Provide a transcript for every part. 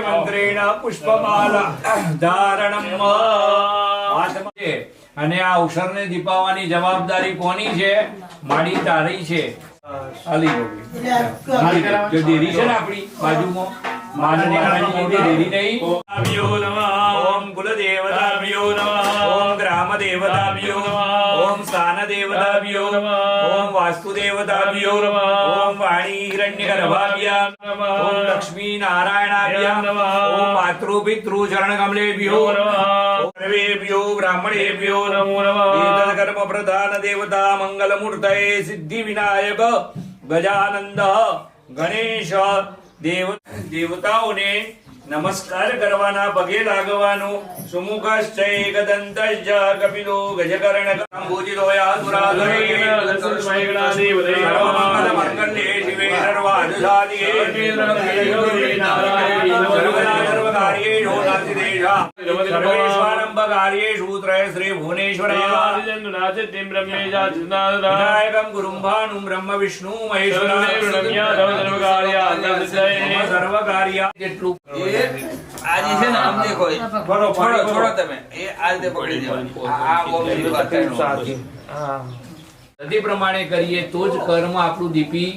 મંત્રેણ પુષ્પમાલા. ધારણમ. અને આ અવસરને દીપાવવાની જવાબદારી કોની છે? માડી તારી છે. જો દેરી છે ને આપણી બાજુમાં? માનની દેરી નહીં. વાસ્તુદેવતાભ્યો નમઃ ઓમ વાણી હિરણ્યગર્ભાભ્યામ નમઃ ઓમ લક્ષ્મી નારાયણાભ્યામ નમઃ ઓમ માતૃ પિતૃ ચરણ કમલેભ્યો નમઃ ઓમ સર્વેભ્યો બ્રાહ્મણેભ્યો નમો નમઃ એતદ કર્મ પ્રધાન દેવતા મંગલ મૂર્તયે સિદ્ધિ વિનાયક ગજાનંદ ગણેશ દેવ દેવતાઓને નમસ્કાર કરવાના પગે લાગવાનું સુમુખશ્ચ એકદંતશ્ચ કપિલો ગજકર્ણ કાંબોજિતોયા સુરાધરે સર્વમંગલ મંગલે શિવે સર્વાદસાદિએ સર્વદા સર્વકાર્યેષુ નાસિદેશા સર્વેશ્વરંભકાર્યેષુ ત્રય શ્રી ભુવનેશ્વરાય વિનાયકમ ગુરુમ ભાનુમ બ્રહ્મ વિષ્ણુ મહેશ્વરા સર્વકાર્ય જેટલું એ આ જે છે ને આમ દેખો છોડો, છોડો તમે એ આ રીતે પકડી. આ. નદી પ્રમાણે કરીએ તો જ કર્મ આપણું દીપી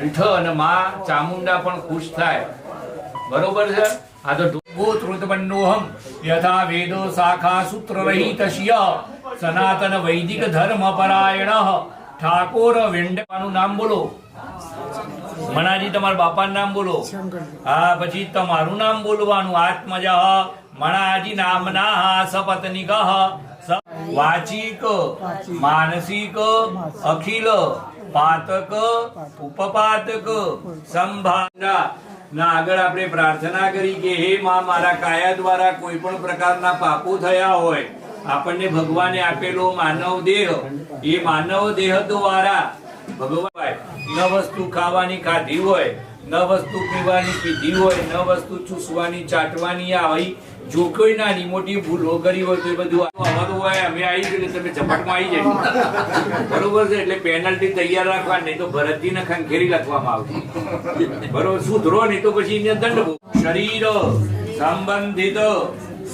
ઉઠ અને માં ચામુંડા પણ ખુશ થાય બરોબર છે આ યથા વેદો શાખા સૂત્ર સનાતન વૈદિક ધર્મ પરાયણ ઠાકોર વેંડવાનું નામ બોલો મણાજી તમારા બાપાનું નામ બોલો હા પછી તમારું નામ બોલવાનું આત્મજ મણાજી નામના સપત્નિક વાચિક માનસિક અખિલ પાતક ઉપપાતક સંભાવના ના, આગળ આપણે પ્રાર્થના કરી કે હે માં, મારા કાયા દ્વારા કોઈ પણ પ્રકારના પાપો થયા હોય, આપણને ભગવાને આપેલો માનવ દેહ, એ માનવ દેહ દ્વારા ભગવાન ન વસ્તુ ખાવાની ખાધી હોય ન વસ્તુ પીવાની પીધી હોય ન વસ્તુ ચૂસવાની ચાટવાની આવી જો કોઈ નાની મોટી ભૂલો કરી હોય તો એ બધું અમારું હોય અમે આવી ગયું તમે ઝપટમાં આવી જાય બરોબર છે? એટલે પેનલ્ટી તૈયાર રાખવા નહીં તો ભરતજીને ખંખેરી લખવામાં આવતી બરોબર? સુધરો નહીં તો પછી એને દંડ શરીર સંબંધિત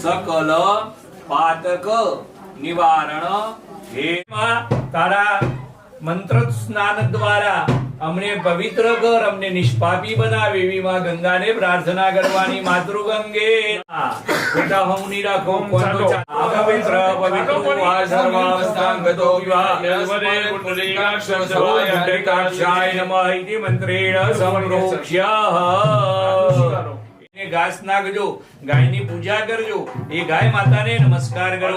સકલ પાતક નિવારણ હે માં, તારા મંત્ર સ્નાન દ્વારા અમને પવિત્ર કર અમને નિષ્પાપી બનાવે એવી માં ગંગાને પ્રાર્થના કરવાની માતૃ ગંગે હું ની રાખો કોણ તો ચા- આ પવિત્ર પવિત્ર વા સર્વાવસ્થાંગતો વિવાહ. પુંડરીકાક્ષાય નમઃ મંત્રેણ સંપ્રોક્ષ્ય એને ઘાસ નાખજો ગાયની પૂજા કરજો એ ગાય માતાને નમસ્કાર કરો.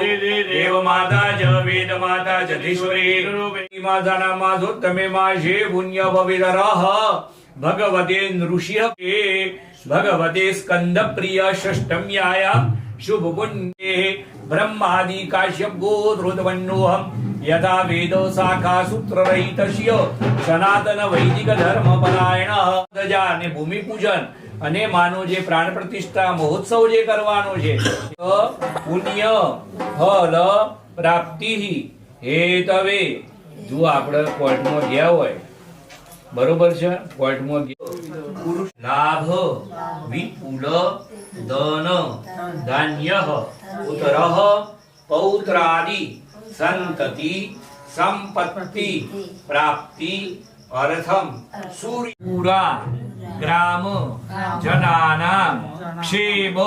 દેવ માતા જ વેદ માતા જધીશ્વરી માતાના માધો તમે માશે પુણ્ય પવિતરઃ ભગવતે નૃષિય કે ભગવતે સ્કંદ પ્રિય ષષ્ટમ્યાયા શુભ પુણ્યે બ્રહ્માદિ કાશ્યપ ગોત્રોદવન્નોહમ યથા વેદો શાખા સૂત્ર રહિતસ્ય સનાતન વૈદિક ધર્મ પરાયણ ધજા ભૂમિ પૂજન અને માનો જે પ્રાણ પ્રતિષ્ઠા મહોત્સવ જે કરવાનો છે પુણ્ય ફલ પ્રાપ્તિ હેતવે જો આપણે કોર્ટમાં ગયા હોય. બરોબર છે? કોર્ટમાં લાભ વિપુલ ધન ધાન્ય ઉતર પૌત્રાદિ સંતતિ સંપત્તિ પ્રાપ્તિ અર્થમ સૂર્યુરા ગ્રામ જનાનામ ક્ષેમ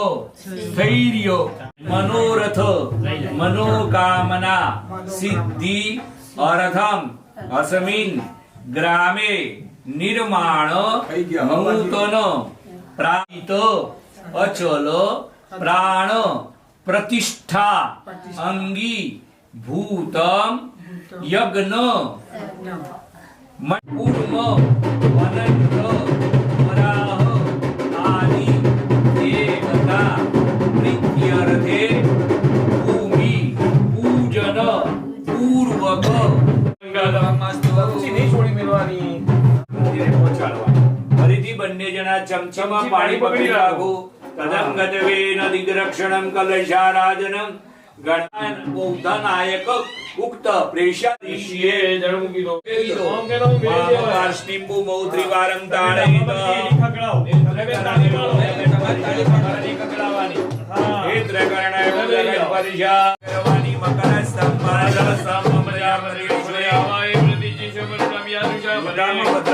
સ્થૈર્ય મનોરથ મનોકામના સિદ્ધિ અર્થમ અસમિન ગ્રામે નિર્માણ નૂતન પ્રાપ્ત અચલ પ્રાણ પ્રતિષ્ઠા અંગી ભૂતમ યજ્ઞ મણિપુરમ અનંત જણા પાણી પકડી રાખો તદંગત વેન દિગ્રક્ષણમ કલશારાજનમ ગણાયન બૌદ્ધનાયક ઉક્ત પ્રેષાદિશ્યે જળ મૂકી ઓમ કે નમઃ વેદેવાય. વાર્ષ્ણિમ્બુ મૌત્રિવારમ તાડયિત નેત્રકરણાય ગણપતિશા કરવાની મકર સ્તંભ બ્રહ્મ ભદ્રાવિદો અસ્મિ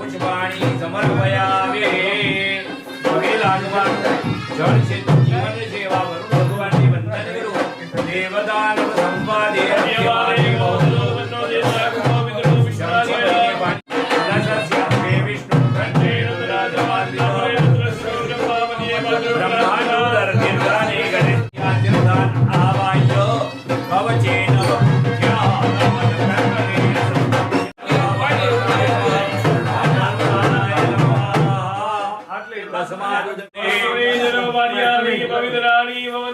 પુષ્પાણી સમર્પયામે જળ છે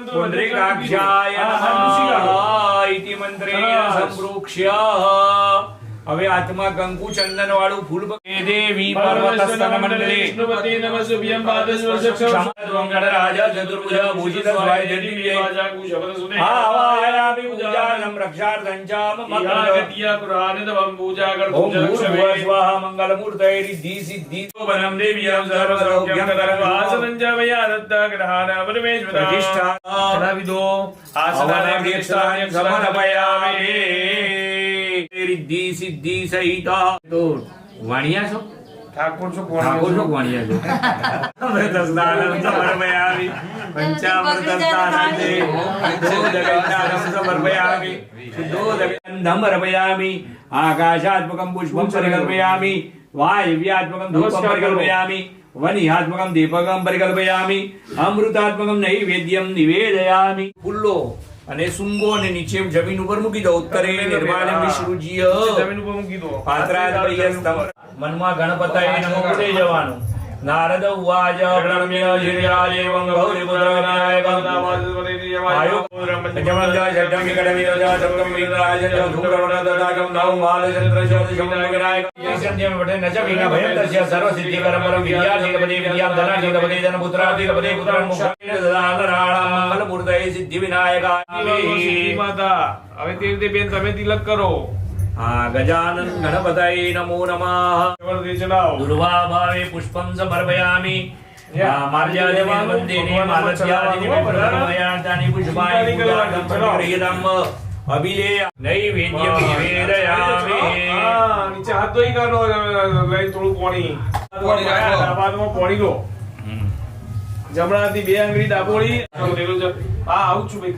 પુંડરીકાક્ષાય નમઃ ઇતિ મંત્રેણ સંપ્રોક્ષ્ય હવે હાથમાં ગંગુ ચંદન વાળું ફૂલ દેવી પર્વતસ્તન મંડલે. રાજા ચતુર્ભુજ ભૂષિત સ્વાય જટિલ્યે આવાહયામિ પૂજાનમ રક્ષાર્થં ચ મમ ઓમ ભૂર્ભુવઃ સ્વાહા મંગલમૂર્તયે રિદ્ધિ સિદ્ધિ. વનમ દેવ્યામ સર્વસૌખ્યમ પ્રતિષ્ઠા. આસનાને સમર્પયામિ રિદ્ધિ સિદ્ધિ સહિત. તો વાણિયા છો? ઠાકોર છો ઠાકોર છો વાણિયા છો? અમૃતસ્નાનમ સમર્પયામિ. શુદ્ધોદગંધમ અર્પયામિ આકાશાત્મકં પુષ્પં પરિકલ્પયામિ. વાયવ્યાત્મકં ધૂપં પરિકલ્પયામિ. વનિહાત્મકં દીપકં પરિકલ્પયામિ. અમૃતાત્મકં નૈવેદ્યમ નિવેદયામિ. ફૂલો. અને સુંગો અને નીચે જમીન ઉપર મૂકી દો ઉત્તરે નિર્માણ વિષ્ણુજીય. જમીન ઉપર મૂકી દો. પાત્રા મનમાં ગણપતયે નમો જવાનું નારદ उवाच વિનાયકં વિનાયક સિદ્ધિ માતા હવે તે રીતે બેન તમે તિલક કરો ગજાનન ગણપતયે નમો નમઃ દુર્વા ભાવે પુષ્પમ સમર્પયામિ જમણાથી બે આંગળી ડાબોળી હા આવું છું ભાઈ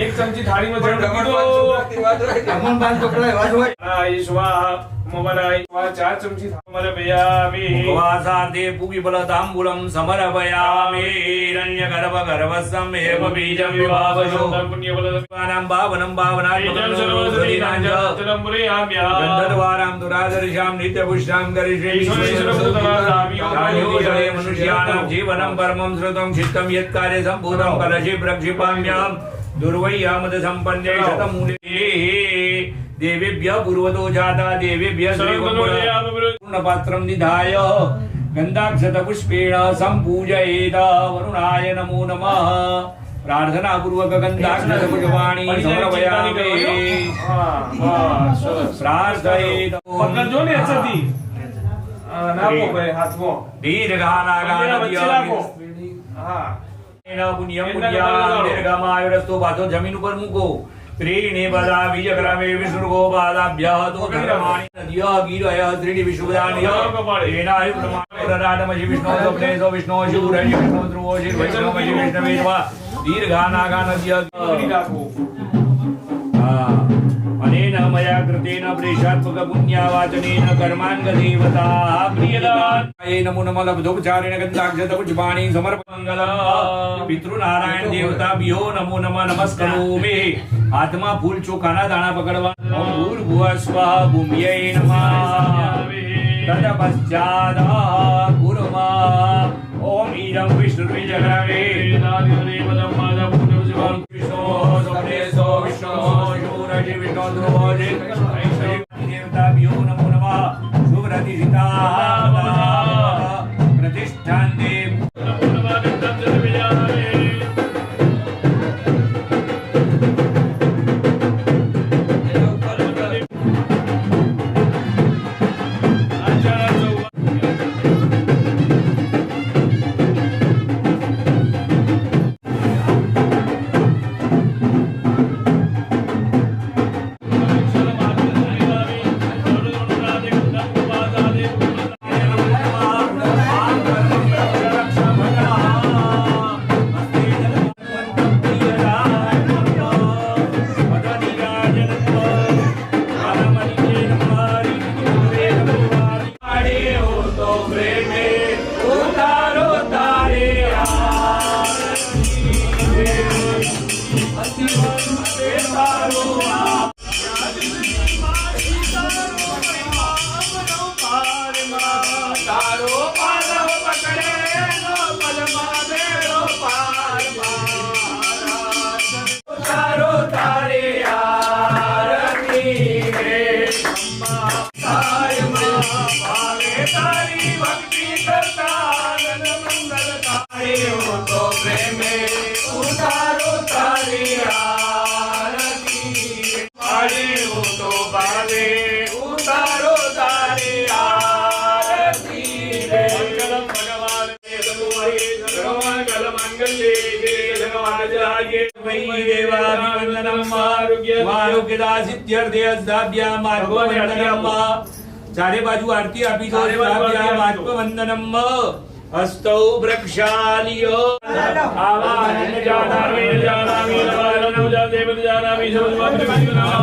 એક ચમચી થાળીમાં જળ મૂકી દો અમન પાન પકડાય વાત હોય. આય સ્વાહ મોબલાય વા ચાર ચમચી થાળ ભયામી વાસાતે પૂગી બલ તાંબુલમ સમર ભયામી રણ્ય ગર્ભ ગર્ભસમ એવ બીજમ વિભાવજો પુણ્ય બલ સ્વાનામ ભાવનમ ભાવનાત્મકમ સર્વસરીનાં જલમ્બુરિયામ્યા ગંધર્વારામ દુરાદર્શામ નિત્ય પુષ્ટામ કરીશે મનુષ્યાનામ જીવનમ પરમમ શ્રુતમ ચિત્તમ યત્કાર્ય સંભૂતમ કલશી પ્રક્ષિપામ્યામ નિધાય ગંધાક્ષતપુષ્પેણ સંપૂજયેત વરુણાય નમો નમઃ પ્રાર્થના પૂર્વક ગંધાક્ષતપુષ્પાણી સમર્પયામિ પ્રાર્થયેત પકડજો ને અચ્છાથી હા, નાખો ભાઈ હાથમાં વચ્ચે રાખો. જમીન ઉપર મૂકો. ત્રીણી બલા બીજગ્રામે વિસૃગો બાલાભ્ય તો ધર્માણી નદ્ય ગીરય ત્રીણી વિશુદાન્ય એનાયુ પ્રમાણરાડમજિ વિષ્ણુ સપ્નેસો વિષ્ણુ શિવરજિ વિષ્ણુ ધ્રુવો શિર વૈષ્ણવ વિષ્ણવેવા દીર્ઘાનાગા નદ્ય. હા. પુણ્યાવાચનેન કર્માંગ દેવતા પ્રિયદાન એ નમો નમઃ લબ્ધોપચારેણ ગંધાક્ષત પુષ્પાણિ સમર્પમંગલમ પિતૃનારાયણ દેવતા ભ્યો નમો નમઃ નમસ્કરોમિ હાથમાં ફૂલ ચોખાના દાણા પકડવા ભૂર ભૂર્ભુવઃ સ્વાહા ભૂમ્ય નમઃ તદપશ્ચાદ ગુરુમા ઓમ ઈદં વિષ્ણુર્વિજગ્રવે ઓમ વિષ્ણુ વિષ્ણો શૂરજી વિષ્ણો ધ્રુવોજે દેવતાભ્યો નમો નમઃ વૈ દેવાભિવંદનમ આરોગ્યદા સિદ્ધ્યર્થે અદ્ધાભ્યા માર્ગવંદનમ ચારે બાજુ આરતી આપી દો હસ્તૌ જાદેવ સમજવા